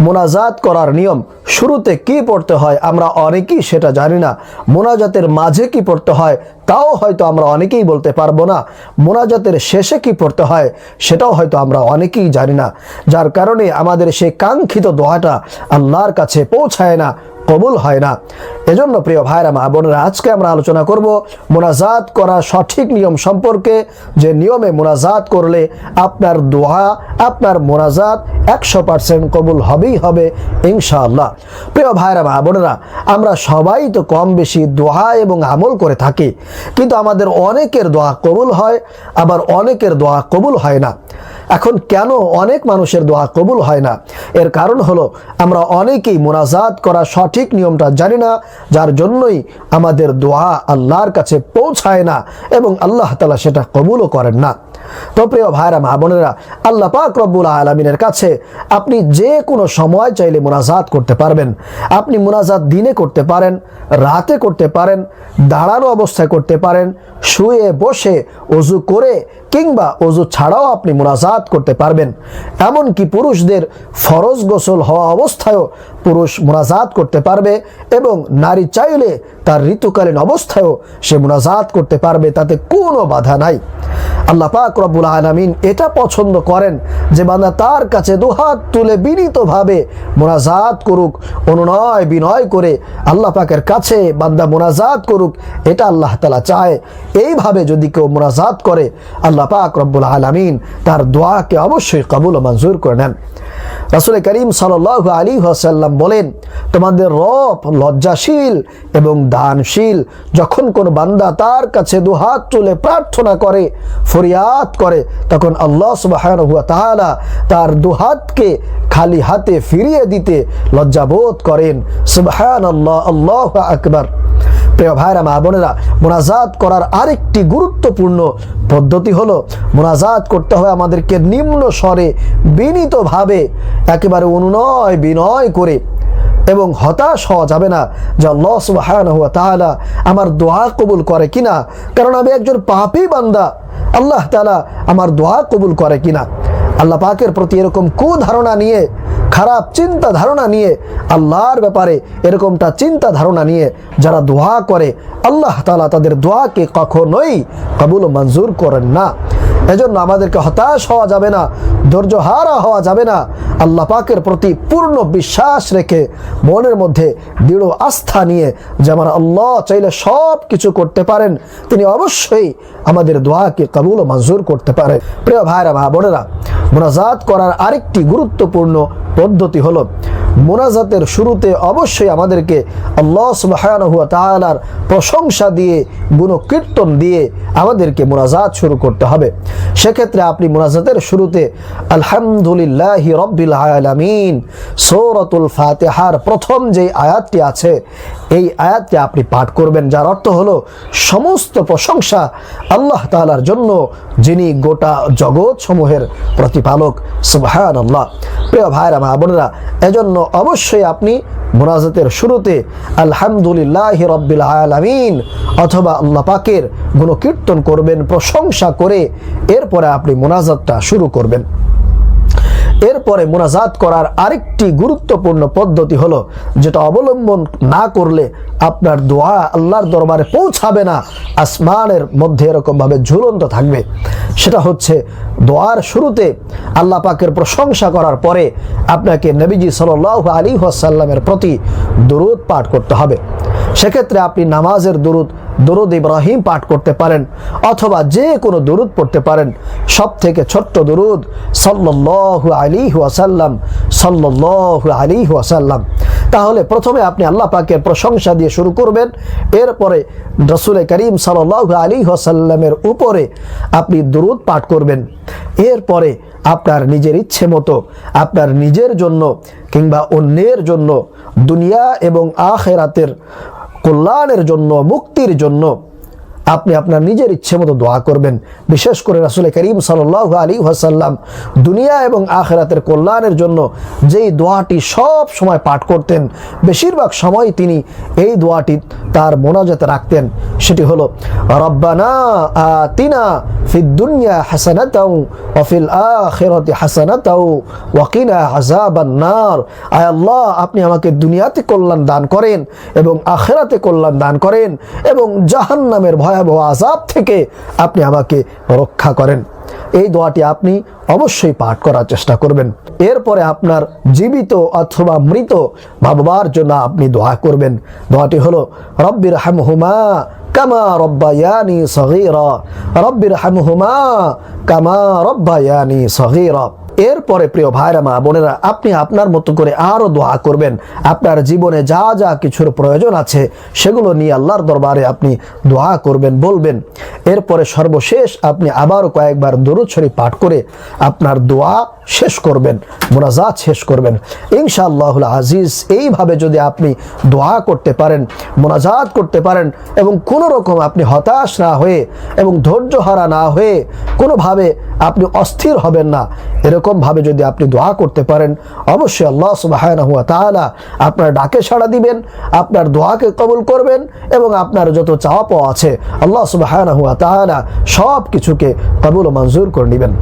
মোনাজাত করার নিয়ম শুরুতে কি পড়তে হয় আমরা অনেকেই সেটা জানি না। মোনাজাতের মাঝে কি পড়তে হয় তাও হয়তো আমরা অনেকেই বলতে পারব না। মোনাজাতের শেষে কি পড়তে হয় সেটাও হয়তো আমরা অনেকেই জানি না। যার কারণে আমাদের সেই কাঙ্ক্ষিত দোয়াটা আল্লাহর কাছে পৌঁছায় না। কবুল হয় না। এজন্য প্রিয় ভাইরা, মা বোনেরা, আজকে আমরা আলোচনা করব মোনাজাত করা সঠিক নিয়ম সম্পর্কে। যে নিয়মে মোনাজাত করলে আপনার দোয়া, আপনার মোনাজাত একশো পার্সেন্ট কবুল হবেই হবে, ইনশাআল্লাহ। প্রিয় ভাইরা, মা বোনেরা, আমরা সবাই তো কম বেশি দোয়া এবং আমল করে থাকি, কিন্তু আমাদের অনেকের দোয়া কবুল হয়, আবার অনেকের দোয়া কবুল হয় না। এখন কেন অনেক মানুষের দোয়া কবুল হয় না? এর কারণ হলো, আমরা অনেকেই মোনাজাত করা সঠিক নিয়মটা জানি না, যার জন্যই আমাদের দোয়া আল্লাহর কাছে পৌঁছায় না এবং আল্লাহ তালা সেটা কবুলও করেন না। তো প্রিয় ভাইরা, মা বোনেরা, আল্লাহ পাক রব্বুল আলমিনের কাছে আপনি যে কোনো সময় চাইলে মোনাজাত করতে পারবেন। আপনি মোনাজাত দিনে করতে পারেন, রাতে করতে পারেন, দাঁড়ানো অবস্থায় করতে পারেন, শুয়ে বসে, অজু করে কিংবা অজু ছাড়াও আপনি মোনাজাত করতে পারবেন। এমনকি পুরুষদের ফরজ গোসল হওয়া অবস্থায়ও পুরুষ মোনাজাত করতে পারবে এবং নারী চাইলে তার ঋতুকালীন অবস্থায়ও সে মোনাজাত করতে পারবে, তাতে কোনো বাধা নাই। আল্লাহ পাক রব্বুল আলামিন এটা পছন্দ করেন যে বান্দা তার কাছে দুহাত তুলে বিনীতভাবে মোনাজাত করুক, অনুনয় বিনয় করে আল্লাহ পাকের কাছে বান্দা মোনাজাত করুক, এটা আল্লাহ তালা চায়। এইভাবে যদি কেউ মোনাজাত করে, আল্লাহ পাক রব্বুল আলামিন তার দোয়াকে অবশ্যই কবুল ও মঞ্জুর করে নেন। রাসুল করিম সাল আলী আসাল্লাম বলেন, তোমাদের রব লজ্জাশীল এবং দানশীল। যখন কোনো বান্দা তার কাছে দুহাত তুলে প্রার্থনা করে, ফরিয়াদ করে, তখন আল্লাহ সুবাহ তার দুহাতকে খালি হাতে ফিরিয়ে দিতে লজ্জাবোধ করেন। সুবাহান আল্লাহ আল্লাহ আকবর। প্রিয় ভাইরা, মা বোনেরা, মোনাজাত করার আরেকটি গুরুত্বপূর্ণ পদ্ধতি হলো মোনাজাত করতে হবে আমাদেরকে নিম্ন স্বরে বিনীতভাবে, একেবারে অনুনয় বিনয় করে এবং হতাশ হওয়া যাবে না যে আল্লাহ সুবহানাহু ওয়া তাআলা আমার দোয়া কবুল করে কিনা। কারণ আমি একজন পাপী বান্দা, আল্লাহ তালা আমার দোয়া কবুল করে কিনা। আল্লাহ পাকের প্রতি এরকম কুধারণা নিয়ে খারাপ চিন্তা ধারণা নিয়ে আল্লাহর ব্যাপারে এরকমটা চিন্তা ধারণা নিয়ে যারা দোয়া করে, আল্লাহ তালা তাদের দোয়াকে কখনোই কবুল মঞ্জুর করেন না। এজন্য আমাদেরকে হতাশ হওয়া যাবে না ধৈর্যহারা হওয়া যাবে না। আল্লাহ পাকের প্রতি পূর্ণ বিশ্বাস রেখে মনের মধ্যে দৃঢ় আস্থা নিয়ে যে আমার আল্লাহ চাইলে সব কিছু করতে পারেন, তিনি অবশ্যই আমাদের দোয়াকে কবুল মঞ্জুর করতে পারে প্রিয় ভাইরা ভা বোনেরা মোনাজাত করার আরেকটি গুরুত্বপূর্ণ পদ্ধতি হলো, মোনাজাতের শুরুতে অবশ্যই আমাদেরকে আল্লাহ প্রশংসা দিয়ে, গুণকীর্তন দিয়ে আমাদেরকে মোনাজাত শুরু করতে হবে। সেক্ষেত্রে আপনি মোনাজাতের শুরুতে আলহামদুলিল্লাহ রব্বিল আলামিন, সৌরতুল ফাতেহার প্রথম যে আয়াতটি আছে, এই আয়াতটি আপনি পাঠ করবেন, যার অর্থ হলো সমস্ত প্রশংসা আল্লাহ তালার জন্য, যিনি গোটা জগৎ সমূহের প্রতিপালক সুবহান আল্লাহ প্রিয় ভাইরা মা বোনেরা, এজন্য অবশ্যই আপনি মোনাজাতের শুরুতে আলহামদুলিল্লাহ রব্বিল আলামিন অথবা আল্লাহ পাকের গুণকীর্তন করবেন, প্রশংসা করে এরপরে আপনি মোনাজাতটা শুরু করবেন। এরপরে মোনাজাত করার আরেকটি গুরুত্বপূর্ণ পদ্ধতি হলো, যেটা অবলম্বন না করলে আপনার দোয়া আল্লাহর দরবারে পৌঁছাবে না, আসমানের মধ্যে এরকমভাবে ঝুলন্ত থাকবে। সেটা হচ্ছে, দোয়ার শুরুতে আল্লাহ পাকের প্রশংসা করার পরে আপনাকে নবীজি সাল আলী আসাল্লামের প্রতি দরুদ পাঠ করতে হবে। সেক্ষেত্রে আপনি নামাজের দরুদ দরুদ ইব্রাহিম পাঠ করতে পারেন অথবা যে কোনো দরুদ পড়তে পারেন। সব থেকে ছোট্ট দরুদ সাল্লু আলী ওয়াসাল্লাম সাল্লু আলী ওয়াসাল্লাম। তাহলে প্রথমে আপনি আল্লাহ পাকের প্রশংসা দিয়ে শুরু করবেন। এরপরে রসুল করিম সাল্লাহ আলী ওয়াসাল্লামের উপরে আপনি দরুদ পাঠ করবেন। এরপরে আপনার নিজের ইচ্ছে মতো, আপনার নিজের জন্য কিংবা অন্যের জন্য দুনিয়া এবং আখেরাতের কল্যাণের জন্য, মুক্তির জন্য আপনি আপনার নিজের ইচ্ছে মতো দোয়া করবেন। বিশেষ করে রাসুল করিম সাল্লাহ আলী ওয়াসাল্লাম দুনিয়া এবং আখেরাতের কল্যাণের জন্য যেই দোয়াটি সব সময় পাঠ করতেন, বেশিরভাগ সময় তিনি এই দোয়াটি তার মোনাজাতে রাখতেন। সেটি হলো, রব্বানা আতিনা ফিদ দুনিয়া হাসানাতাও ওয়া ফিল আখিরাতি হাসানাতাও ওয়াকিনা আযাবান নার। আয় আল্লাহ, আপনি আমাকে দুনিয়াতে কল্যাণ দান করেন এবং আখেরাতে কল্যাণ দান করেন এবং জাহান্নামের ভয়াবহ আযাব থেকে আপনি আমাকে রক্ষা করেন। এই দোয়াটি আপনি অবশ্যই পাঠ করার চেষ্টা করবেন। এরপরে আপনার জীবিত অথবা মৃত ভাববার জন্য আপনি দোয়া করবেন। দোয়াটি হলো, রব্বির হামহুমা কামা রব্বায়ানি সগীরা। রব্বির হামহুমা কামা রব্বায়ানি সগীরা। এরপরে প্রিয় ভাইরা, মা বোনেরা, আপনি আপনার মতো করে আরও দোয়া করবেন। আপনার জীবনে যা যা কিছুর প্রয়োজন আছে, সেগুলো নিয়ে আল্লাহর দরবারে আপনি দোয়া করবেন, বলবেন। এরপরে সর্বশেষ আপনি আবারও কয়েকবার দরুদ শরীফ পাঠ করে আপনার দোয়া শেষ করবেন, মোনাজাত শেষ করবেন। ইনশাআল্লাহুল আজিজ, এইভাবে যদি আপনি দোয়া করতে পারেন, মোনাজাত করতে পারেন এবং কোনো রকম আপনি হতাশ না হয়ে এবং ধৈর্য হারা না হয়ে কোনোভাবে আপনি অস্থির হবেন না এরকমভাবে যদি আপনি দোয়া করতে পারেন, অবশ্যই আল্লাহ সুবাহায়না হুয়া তাহলা আপনার ডাকে সাড়া দিবেন, আপনার দোয়াকে কবুল করবেন এবং আপনার যত চাওয়া পাওয়া আছে, আল্লাহ সুবাহায়না হুয়া তাহলা সব কিছুকে কবুল ও মঞ্জুর করে নেবেন।